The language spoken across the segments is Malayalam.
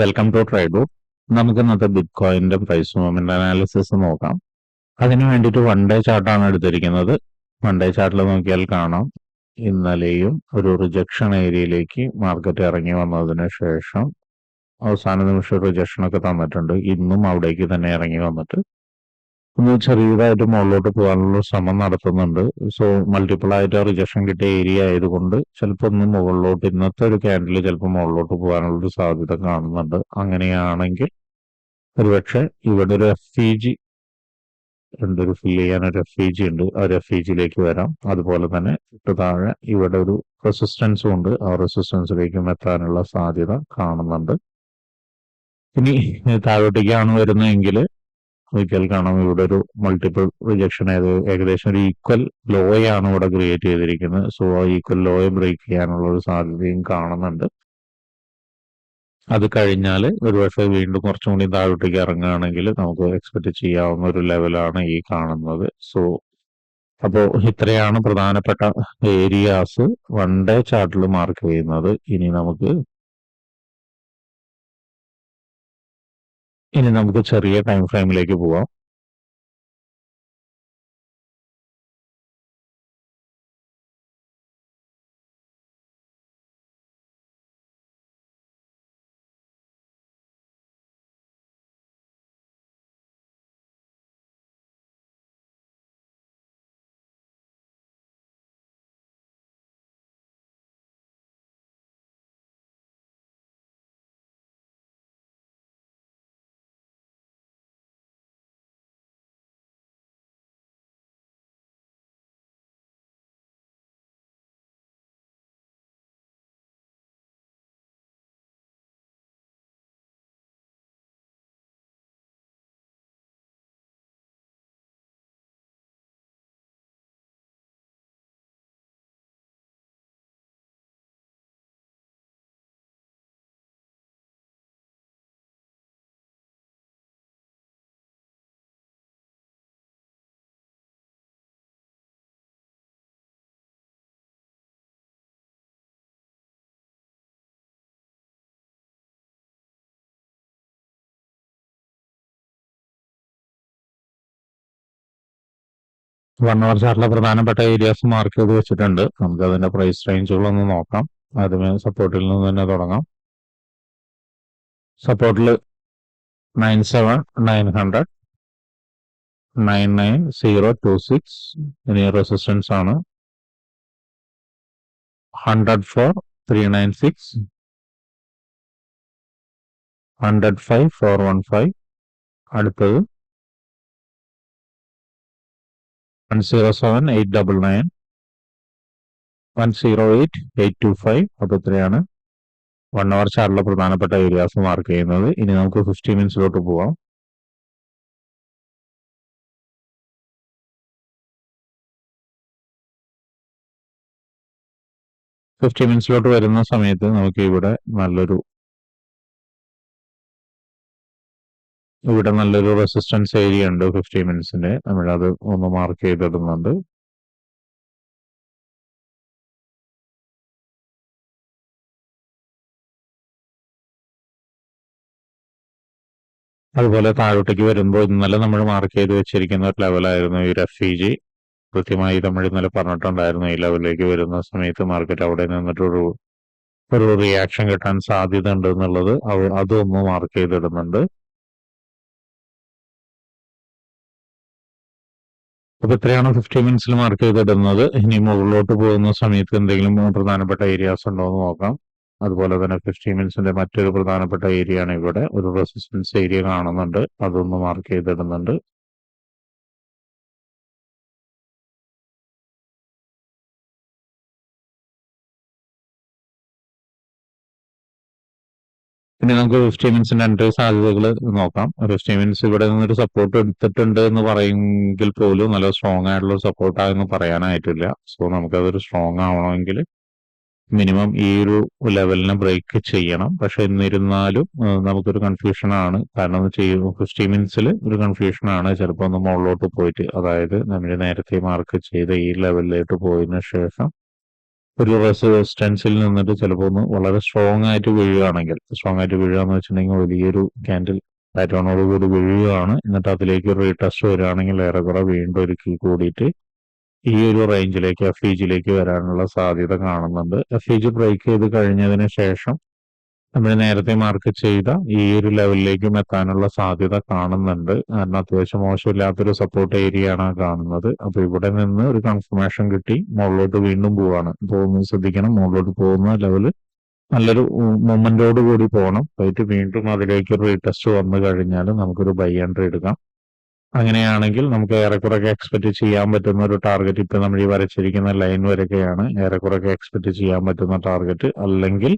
വെൽക്കം ടു ട്രൈഡു നമുക്ക് ഇന്നത്തെ ബിറ്റ് കോയിന്റെ പ്രൈസ് മൂവ്മെന്റ് അനാലിസിസ് നോക്കാം. അതിനു വേണ്ടിയിട്ട് വൺ ഡേ ചാർട്ടാണ് എടുത്തിരിക്കുന്നത്. വൺ ഡേ ചാർട്ടിൽ നോക്കിയാൽ കാണാം. ഇന്നലെയും ഒരു റിജക്ഷൻ ഏരിയയിലേക്ക് മാർക്കറ്റ് ഇറങ്ങി വന്നതിന് ശേഷം അവസാന നിമിഷം റിജക്ഷൻ ഒക്കെ തന്നിട്ടുണ്ട്. ഇന്നും അവിടേക്ക് തന്നെ ഇറങ്ങി വന്നിട്ട് ഒന്ന് ചെറിയതായിട്ട് മുകളിലോട്ട് പോകാനുള്ള ശ്രമം നടത്തുന്നുണ്ട്. സോ മൾട്ടിപ്പിൾ ആയിട്ട് റിജക്ഷൻ കിട്ടിയ ഏരിയ ആയതുകൊണ്ട് ചിലപ്പോൾ ഒന്ന് മുകളിലോട്ട് ഇന്നത്തെ ഒരു ക്യാൻഡിൽ ചിലപ്പോൾ മുകളിലോട്ട് പോകാനുള്ള ഒരു സാധ്യത കാണുന്നുണ്ട്. അങ്ങനെയാണെങ്കിൽ ഒരുപക്ഷെ ഇവിടെ ഒരു എഫ് ഇ ജി ഉണ്ട് ഒരു ഫില്ല് ചെയ്യാൻ ഒരു എഫ് ഇ ജി ഉണ്ട്. ആ ഒരു എഫ് ഇ ജിയിലേക്ക് വരാം. അതുപോലെ തന്നെ ഇട്ട് താഴെ ഇവിടെ ഒരു റെസിസ്റ്റൻസും ഉണ്ട്. ആ റെസിസ്റ്റൻസിലേക്കും എത്താനുള്ള സാധ്യത കാണുന്നുണ്ട്. ഇനി താഴോട്ടേക്കാണ് വരുന്നതെങ്കിൽ ഒരിക്കൽ കാണാം. ഇവിടെ ഒരു മൾട്ടിപ്പിൾ റിജക്ഷൻ ആയത് ഏകദേശം ഒരു ഈക്വൽ ലോയാണ് ഇവിടെ ക്രിയേറ്റ് ചെയ്തിരിക്കുന്നത്. സോ ആ ഈക്വൽ ലോയെ ബ്രേക്ക് ചെയ്യാനുള്ള ഒരു സാധ്യതയും കാണുന്നുണ്ട്. അത് കഴിഞ്ഞാൽ ഒരുപക്ഷെ വീണ്ടും കുറച്ചും കൂടി താഴോട്ടേക്ക് ഇറങ്ങുകയാണെങ്കിൽ നമുക്ക് എക്സ്പെക്ട് ചെയ്യാവുന്ന ഒരു ലെവലാണ് ഈ കാണുന്നത്. സോ അപ്പോൾ ഇത്രയാണ് പ്രധാനപ്പെട്ട ഏരിയാസ് വൺ ഡേ ചാർട്ടിൽ മാർക്ക് ചെയ്യുന്നത്. ഇനി നമുക്ക് ഇനി നമുക്ക് ചെറിയ ടൈം ഫ്രെയിമിലേക്ക് പോവാം. വൺ അവർ ചാർട്ടിലെ പ്രധാനപ്പെട്ട ഏരിയാസ് മാർക്ക് ചെയ്ത് വെച്ചിട്ടുണ്ട്. നമുക്ക് അതിന്റെ പ്രൈസ് റേഞ്ചുകളൊന്ന് നോക്കാം. ആദ്യമേ സപ്പോർട്ടിൽ നിന്ന് തന്നെ തുടങ്ങാം. സപ്പോർട്ടിൽ nine seven nine hundred nine nine zero two six ഇനി റെസിസ്റ്റൻസ് ആണ്. Hundred four three nine six hundred five four one five അടുത്തത് one zero seven eight double nine one zero eight eight two five one hour ചാർട്ടിലെ പ്രധാനപ്പെട്ട ഏരിയാസ് മാർക്ക് ചെയ്യുന്നത്. ഇനി നമുക്ക് ഫിഫ്റ്റി മിനിറ്റ്സിലോട്ട് പോവാം. ഫിഫ്റ്റി മിനിറ്റ്സിലോട്ട് വരുന്ന സമയത്ത് നമുക്ക് ഇവിടെ നല്ലൊരു ഇവിടെ നല്ലൊരു റെസിസ്റ്റൻസ് ഏരിയ ഉണ്ട്. ഫിഫ്റ്റി മിനിറ്റ്സിന്റെ അത് ഒന്ന് മാർക്ക് ചെയ്തിടുന്നുണ്ട്. അതുപോലെ താഴോട്ടേക്ക് വരുമ്പോൾ ഇന്നലെ നമ്മൾ മാർക്ക് ചെയ്ത് വെച്ചിരിക്കുന്ന ഒരു ലെവലായിരുന്നു ഈ റെഫ്യൂജി കൃത്യമായി നമ്മൾ ഇന്നലെ പറഞ്ഞിട്ടുണ്ടായിരുന്നു ഈ ലെവലിലേക്ക് വരുന്ന സമയത്ത് മാർക്കറ്റ് അവിടെ നിന്നിട്ടൊരു ഒരു റിയാക്ഷൻ കിട്ടാൻ സാധ്യത ഉണ്ട് എന്നുള്ളത് അതൊന്ന് മാർക്ക് ചെയ്തിടുന്നുണ്ട്. അപ്പൊ ഇത്രയാണ് ഫിഫ്റ്റി മിനിറ്റ്സിൽ മാർക്ക് ചെയ്തിടുന്നത്. ഇനി മുകളിലോട്ട് പോകുന്ന സമയത്ത് എന്തെങ്കിലും പ്രധാനപ്പെട്ട ഏരിയാസ് ഉണ്ടോ എന്ന് നോക്കാം. അതുപോലെ തന്നെ ഫിഫ്റ്റി മിനിറ്റ്സിന്റെ മറ്റൊരു പ്രധാനപ്പെട്ട ഏരിയ ആണ് ഇവിടെ. ഒരു റെസിസ്റ്റൻസ് ഏരിയ കാണുന്നുണ്ട്. അതൊന്ന് മാർക്ക് ചെയ്തിടുന്നുണ്ട്. ഇനി നമുക്ക് മിനിറ്റ്സിന്റെ എൻട്രി സാധ്യതകൾ നോക്കാം. മിനിറ്റ്സ് ഇവിടെ നിന്നൊരു സപ്പോർട്ട് എടുത്തിട്ടുണ്ട് എന്ന് പറയുമെങ്കിൽ പോലും നല്ല സ്ട്രോങ് ആയിട്ടുള്ള സപ്പോർട്ട് ആണെന്ന് പറയാനായിട്ടില്ല. സോ നമുക്കതൊരു സ്ട്രോങ് ആവണമെങ്കിൽ മിനിമം ഈ ഒരു ലെവലിനെ ബ്രേക്ക് ചെയ്യണം. പക്ഷെ എന്നിരുന്നാലും നമുക്കൊരു കൺഫ്യൂഷൻ ആണ്. കാരണം ഫിഫ്റ്റി മിനിറ്റ്സിൽ ഒരു കൺഫ്യൂഷൻ ആണ്. ചിലപ്പോൾ ഒന്ന് മുകളിലോട്ട് പോയിട്ട് അതായത് നമ്മൾ നേരത്തെ മാർക്ക് ചെയ്ത ഈ ലെവലിലോട്ട് പോയതിനു ശേഷം ഒരു റെസിസ്റ്റൻസിൽ നിന്നിട്ട് ചിലപ്പോൾ ഒന്ന് വളരെ സ്ട്രോങ് ആയിട്ട് വീഴുകയാണെങ്കിൽ സ്ട്രോങ് ആയിട്ട് വീഴുക എന്ന് വെച്ചിട്ടുണ്ടെങ്കിൽ വലിയൊരു ക്യാൻഡിൽ പാറ്റേണോട് കൂടി വീഴുകയാണ്. എന്നിട്ട് അതിലേക്ക് ഒരു റീടെസ്റ്റ് വരികയാണെങ്കിൽ ഏറെക്കുറെ വീണ്ടും ഒരിക്കൽ കൂടിയിട്ട് ഈ ഒരു റേഞ്ചിലേക്ക് എഫ് ഇ ജിയിലേക്ക് വരാനുള്ള സാധ്യത കാണുന്നുണ്ട്. എഫ് ഇ ജി ബ്രേക്ക് ചെയ്ത് കഴിഞ്ഞതിന് ശേഷം നമ്മൾ നേരത്തെ മാർക്ക് ചെയ്ത ഈ ഒരു ലെവലിലേക്കും എത്താനുള്ള സാധ്യത കാണുന്നുണ്ട്. കാരണം അത്യാവശ്യം മോശമില്ലാത്തൊരു സപ്പോർട്ട് ഏരിയ ആണ് കാണുന്നത്. അപ്പൊ ഇവിടെ നിന്ന് ഒരു കൺഫർമേഷൻ കിട്ടി മുകളിലോട്ട് വീണ്ടും പോവാണ്. പോകുന്നത് ശ്രദ്ധിക്കണം മുകളിലോട്ട് പോകുന്ന ലെവൽ നല്ലൊരു മൊമെന്റോട് കൂടി പോകണം പോയിട്ട് വീണ്ടും അതിലേക്ക് ഒരു റീടെസ്റ്റ് വന്നു കഴിഞ്ഞാൽ നമുക്കൊരു ബൈ എൻട്രി എടുക്കാം. അങ്ങനെയാണെങ്കിൽ നമുക്ക് ഏറെക്കുറൊക്കെ എക്സ്പെക്ട് ചെയ്യാൻ പറ്റുന്ന ഒരു ടാർഗറ്റ് ഇപ്പൊ നമ്മൾ ഈ വരച്ചിരിക്കുന്ന ലൈൻ വരൊക്കെയാണ് ഏറെക്കുറൊക്കെ എക്സ്പെക്ട് ചെയ്യാൻ പറ്റുന്ന ടാർഗറ്റ് അല്ലെങ്കിൽ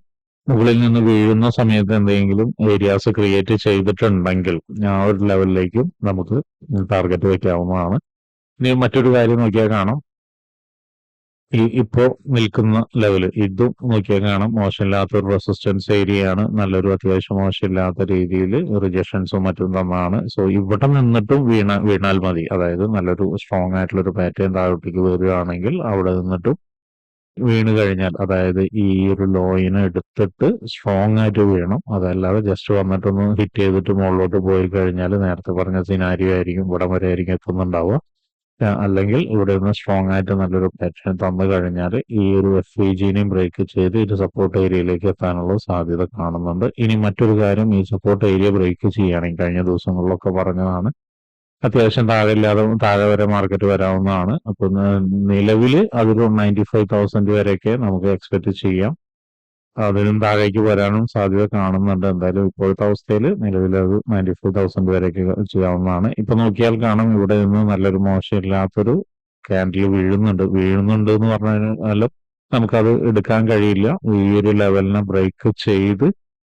മുകളിൽ നിന്ന് വീഴുന്ന സമയത്ത് എന്തെങ്കിലും ഏരിയാസ് ക്രിയേറ്റ് ചെയ്തിട്ടുണ്ടെങ്കിൽ ആ ഒരു ലെവലിലേക്കും നമുക്ക് ടാർഗറ്റ് വയ്ക്കാവുന്നതാണ് ഇനി മറ്റൊരു കാര്യം നോക്കിയാൽ കാണാം. ഈ ഇപ്പോ നിൽക്കുന്ന ലെവൽ ഇതും നോക്കിയാൽ കാണാം. മോശമില്ലാത്ത ഒരു റെസിസ്റ്റൻസ് ഏരിയയാണ് നല്ലൊരു അത്യാവശ്യം മോശമില്ലാത്ത രീതിയിൽ റിജക്ഷൻസും മറ്റും തന്നാണ്. സോ ഇവിടെ നിന്നിട്ടും വീണ വീണാൽ മതി. അതായത് നല്ലൊരു സ്ട്രോങ് ആയിട്ടുള്ള ഒരു പാറ്റേൺ താഴോട്ടേക്ക് വരികയാണെങ്കിൽ അവിടെ നിന്നിട്ടും വീണ് കഴിഞ്ഞാൽ അതായത് ഈ ഒരു ലോയിനെ എടുത്തിട്ട് സ്ട്രോങ് ആയിട്ട് വീണം. അതല്ലാതെ ജസ്റ്റ് വന്നിട്ടൊന്ന് ഹിറ്റ് ചെയ്തിട്ട് മുകളിലോട്ട് പോയി കഴിഞ്ഞാൽ നേരത്തെ പറഞ്ഞ സിനാരിയോ ആയിരിക്കും ഇവിടെ വരെ ആയിരിക്കും എത്തുന്നുണ്ടാവുക. അല്ലെങ്കിൽ ഇവിടെ നിന്ന് സ്ട്രോങ് ആയിട്ട് നല്ലൊരു പാറ്റേൺ തന്നു കഴിഞ്ഞാൽ ഈ ഒരു എഫ് ഇ ജിനെയും ബ്രേക്ക് ചെയ്ത് ഇത് സപ്പോർട്ട് ഏരിയയിലേക്ക് എത്താനുള്ള സാധ്യത കാണുന്നുണ്ട്. ഇനി മറ്റൊരു കാര്യം ഈ സപ്പോർട്ട് ഏരിയ ബ്രേക്ക് ചെയ്യുകയാണെങ്കിൽ കഴിഞ്ഞ ദിവസങ്ങളിലൊക്കെ പറഞ്ഞതാണ് അത്യാവശ്യം താഴെ ഇല്ലാതെ താഴെ വരെ മാർക്കറ്റ് വരാവുന്നതാണ്. അപ്പൊ നിലവിൽ അതൊരു നയന്റി ഫൈവ് തൗസൻഡ് വരെയൊക്കെ നമുക്ക് എക്സ്പെക്ട് ചെയ്യാം. അതിനും താഴേക്ക് വരാനും സാധ്യത കാണുന്നുണ്ട്. എന്തായാലും ഇപ്പോഴത്തെ അവസ്ഥയിൽ നിലവിൽ അത് നയന്റി ഫൈവ് തൗസൻഡ് വരെയൊക്കെ ചെയ്യാവുന്നതാണ്. ഇപ്പൊ നോക്കിയാൽ കാണും ഇവിടെ നിന്ന് നല്ലൊരു മോശമില്ലാത്തൊരു ക്യാൻഡിൽ വീഴുന്നുണ്ട്. വീഴുന്നുണ്ട് എന്ന് പറഞ്ഞാലും നമുക്കത് എടുക്കാൻ കഴിയില്ല. ഈ ഒരു ലെവലിനെ ബ്രേക്ക് ചെയ്ത്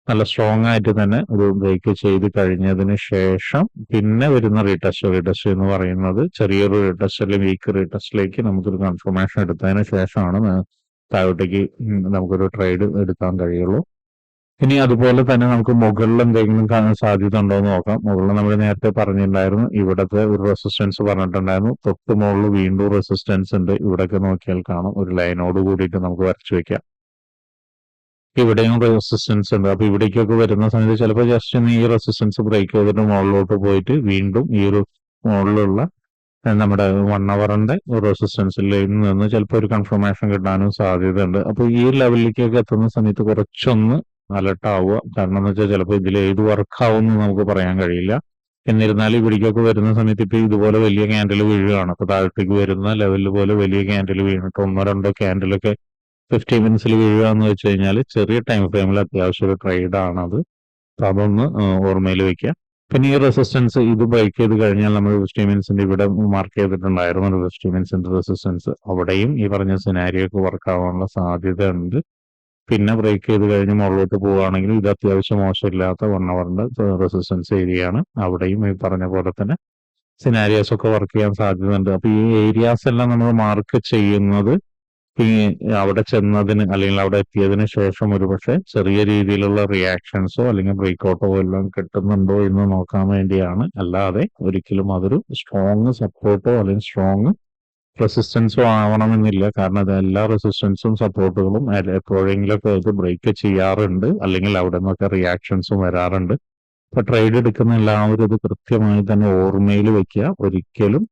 നല്ല സ്ട്രോങ് ആയിട്ട് തന്നെ ഒരു ബ്രേക്ക് ചെയ്ത് കഴിഞ്ഞതിന് ശേഷം പിന്നെ വരുന്ന റീടെസ്റ്റ് റീടെസ്റ്റ് എന്ന് പറയുന്നത് ചെറിയൊരു റീടെസ്റ്റ് അല്ലെങ്കിൽ വീക്ക് റീടെസ്റ്റിലേക്ക് നമുക്കൊരു കൺഫർമേഷൻ എടുത്തതിന് ശേഷമാണ് താഴോട്ടേക്ക് നമുക്കൊരു ട്രേഡ് എടുക്കാൻ കഴിയുള്ളൂ. ഇനി അതുപോലെ തന്നെ നമുക്ക് മുകളിൽ എന്തെങ്കിലും കാണാൻ സാധ്യത ഉണ്ടോ എന്ന് നോക്കാം. മുകളിൽ നമ്മൾ നേരത്തെ പറഞ്ഞിട്ടുണ്ടായിരുന്നു ഇവിടത്തെ ഒരു റെസിസ്റ്റൻസ് പറഞ്ഞിട്ടുണ്ടായിരുന്നു. തൊട്ട് മുകളിൽ വീണ്ടും റെസിസ്റ്റൻസ് ഉണ്ട്. ഇവിടെയൊക്കെ നോക്കിയാൽ കാണാം. ഒരു ലൈനോട് കൂടിയിട്ട് നമുക്ക് വരച്ചു വെക്കാം. ഇവിടെയും റെസിസ്റ്റൻസ് ഉണ്ട്. അപ്പൊ ഇവിടേക്കൊക്കെ വരുന്ന സമയത്ത് ചിലപ്പോൾ ജസ്റ്റ് ഈ റെസിസ്റ്റൻസ് ബ്രേക്ക് ചെയ്തിട്ട് മുകളിലോട്ട് പോയിട്ട് വീണ്ടും ഈ ഒരു മുകളിലുള്ള നമ്മുടെ വൺ അവറിന്റെ റെസിസ്റ്റൻസിൽ നിന്ന് ചിലപ്പോൾ ഒരു കൺഫർമേഷൻ കിട്ടാനും സാധ്യതയുണ്ട്. അപ്പൊ ഈ ലെവലിലേക്കൊക്കെ എത്തുന്ന സമയത്ത് കുറച്ചൊന്ന് അലർട്ട് ആവുക. കാരണം എന്ന് വെച്ചാൽ ചിലപ്പോൾ ഇതിൽ ഏത് വർക്ക് ആവും എന്ന് നമുക്ക് പറയാൻ കഴിയില്ല. എന്നിരുന്നാലും ഇവിടേക്കൊക്കെ വരുന്ന സമയത്ത് ഇപ്പൊ ഇതുപോലെ വലിയ ക്യാൻഡിൽ വീഴുകയാണ്. അപ്പൊ താഴത്തേക്ക് വരുന്ന ലെവലിൽ പോലെ വലിയ ക്യാൻഡിൽ വീണിട്ട് ഒന്നോ രണ്ടോ ക്യാൻഡിലൊക്കെ ഫിഫ്റ്റി മിനിറ്റ്സിൽ വീഴുക എന്ന് വെച്ച് കഴിഞ്ഞാൽ ചെറിയ ടൈം ഫ്രെയിമിൽ അത്യാവശ്യം ഒരു ട്രേഡ് ആണത്. അപ്പൊ അതൊന്ന് ഓർമ്മയിൽ വെക്കുക പിന്നെ ഈ റെസിസ്റ്റൻസ് ഇത് ബ്രേക്ക് ചെയ്ത് കഴിഞ്ഞാൽ നമ്മൾ ഫിഫ്റ്റി മിനിറ്റ്സിന്റെ ഇവിടെ മാർക്ക് ചെയ്തിട്ടുണ്ടായിരുന്നു. ഒരു ഫിഫ്റ്റി മിനിറ്റ്സിന്റെ റെസിസ്റ്റൻസ് അവിടെയും ഈ പറഞ്ഞ സിനാരിയോ ഒക്കെ വർക്ക് ആവാനുള്ള സാധ്യത ഉണ്ട് പിന്നെ ബ്രേക്ക് ചെയ്ത് കഴിഞ്ഞ് മുകളിലോട്ട് പോവുകയാണെങ്കിൽ ഇത് അത്യാവശ്യം മോശമില്ലാത്ത വൺ അവറിന്റെ റെസിസ്റ്റൻസ് ഏരിയയാണ്. അവിടെയും ഈ പറഞ്ഞ പോലെ തന്നെ സിനാരിയോസ് ഒക്കെ വർക്ക് ചെയ്യാൻ സാധ്യതയുണ്ട്. അപ്പൊ ഈ ഏരിയാസ് എല്ലാം നമ്മൾ മാർക്ക് ചെയ്യുന്നത് അവിടെ ചെന്നതിന് അല്ലെങ്കിൽ അവിടെ എത്തിയതിന് ശേഷം ഒരുപക്ഷെ ചെറിയ രീതിയിലുള്ള റിയാക്ഷൻസോ അല്ലെങ്കിൽ ബ്രേക്കൗട്ടോ എല്ലാം കിട്ടുന്നുണ്ടോ എന്ന് നോക്കാൻ വേണ്ടിയാണ്. അല്ലാതെ ഒരിക്കലും അതൊരു സ്ട്രോങ് സപ്പോർട്ടോ അല്ലെങ്കിൽ സ്ട്രോങ് റെസിസ്റ്റൻസോ ആവണമെന്നില്ല. കാരണം എല്ലാ റെസിസ്റ്റൻസും സപ്പോർട്ടുകളും എപ്പോഴെങ്കിലൊക്കെ അത് ബ്രേക്ക് ചെയ്യാറുണ്ട്. അല്ലെങ്കിൽ അവിടെ നിന്നൊക്കെ റിയാക്ഷൻസും വരാറുണ്ട്. ഇപ്പൊ ട്രേഡ് എടുക്കുന്ന എല്ലാവരും ഇത് കൃത്യമായി തന്നെ ഓർമ്മയിൽ വെക്കുക. ഒരിക്കലും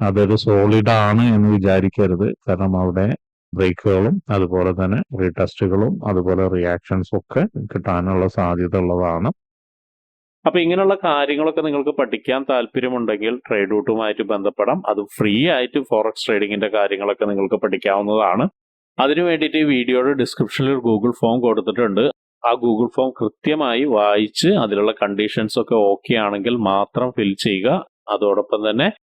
അതൊരു സോളിഡ് ആണ് എന്ന് വിചാരിക്കരുത്. കാരണം അവിടെ ബ്രേക്കുകളും അതുപോലെ തന്നെ റീടെസ്റ്റുകളും അതുപോലെ റിയാക്ഷൻസും ഒക്കെ കിട്ടാനുള്ള സാധ്യത ഉള്ളതാണ്. അപ്പൊ ഇങ്ങനെയുള്ള കാര്യങ്ങളൊക്കെ നിങ്ങൾക്ക് പഠിക്കാൻ താല്പര്യമുണ്ടെങ്കിൽ ട്രേഡ് റൂട്ടുമായിട്ട് ബന്ധപ്പെടാം. അത് ഫ്രീ ആയിട്ട് ഫോറക്സ് ട്രേഡിങ്ങിന്റെ കാര്യങ്ങളൊക്കെ നിങ്ങൾക്ക് പഠിക്കാവുന്നതാണ്. അതിനു വേണ്ടിയിട്ട് വീഡിയോയുടെ ഡിസ്ക്രിപ്ഷനിൽ ഒരു ഗൂഗിൾ ഫോം കൊടുത്തിട്ടുണ്ട്. ആ ഗൂഗിൾ ഫോം കൃത്യമായി വായിച്ച് അതിലുള്ള കണ്ടീഷൻസ് ഒക്കെ ഓക്കെ ആണെങ്കിൽ മാത്രം ഫിൽ ചെയ്യുക. അതോടൊപ്പം തന്നെ